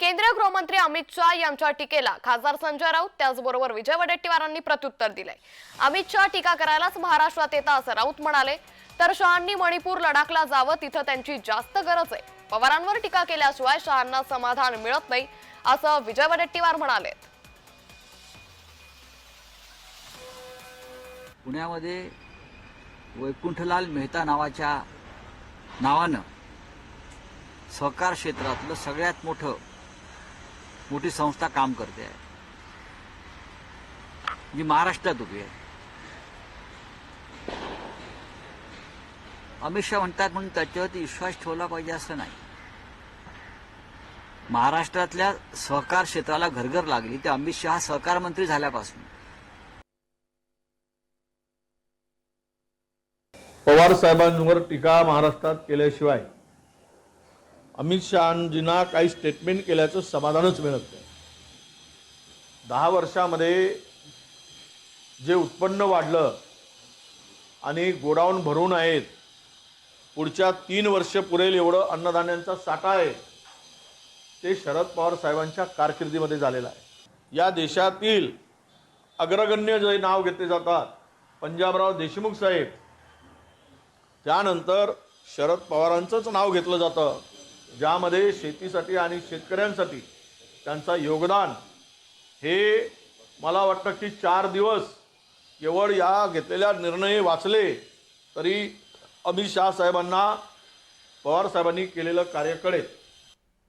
केंद्रीय गृहमंत्री अमित शहा यांच्या टीकेला खासदार संजय राऊत त्याचबरोबर विजय वडेट्टीवारांनी प्रत्युत्तर दिलंय. अमित शहा टीका करायलाच महाराष्ट्रात येतात असं राऊत म्हणाले. तर शहांनी मणिपूर लडाखला जावं तिथं त्यांची जास्त गरज आहे. पवारांवर टीका केल्याशिवाय शहांना समाधान मिळत नाही असं विजय वडेट्टीवार म्हणाले. पुण्यामध्ये वैकुंठलाल मेहता नावाच्या नावानं सहकार क्षेत्रातलं सगळ्यात मोठं मोठी संस्था काम करते आहे. जी महाराष्ट्रात उभी आहे. अमित शहा म्हणतात म्हणून त्याच्यावरती विश्वास ठेवला पाहिजे असं नाही. महाराष्ट्रातल्या सहकार क्षेत्राला घरघर लागली ते अमित शहा सहकार मंत्री झाल्यापासून. पवार साहेबांवर टीका महाराष्ट्रात केल्याशिवाय अमित शहाजींना काही स्टेटमेंट केल्याचं समाधानच मिळत नाही. दहा वर्षामध्ये जे उत्पन्न वाढलं आणि गोडाऊन भरून आहेत पुढच्या तीन वर्ष पुरेल एवढं अन्नधान्यांचा साठा आहे ते शरद पवार साहेबांच्या कारकिर्दीमध्ये झालेलं आहे. या देशातील अग्रगण्य जे नाव घेतले जातात पंजाबराव देशमुख साहेब त्यानंतर शरद पवारांचंच नाव घेतलं जातं. ज्यामध्ये शेतीसाठी आणि शेतकऱ्यांसाठी त्यांचं योगदान हे मला वाटतं की चार दिवस केवळ या घेतलेल्या निर्णय वाचले तरी अमित शहा साहेबांना पवार साहेबांनी केलेलं कार्य कळेल.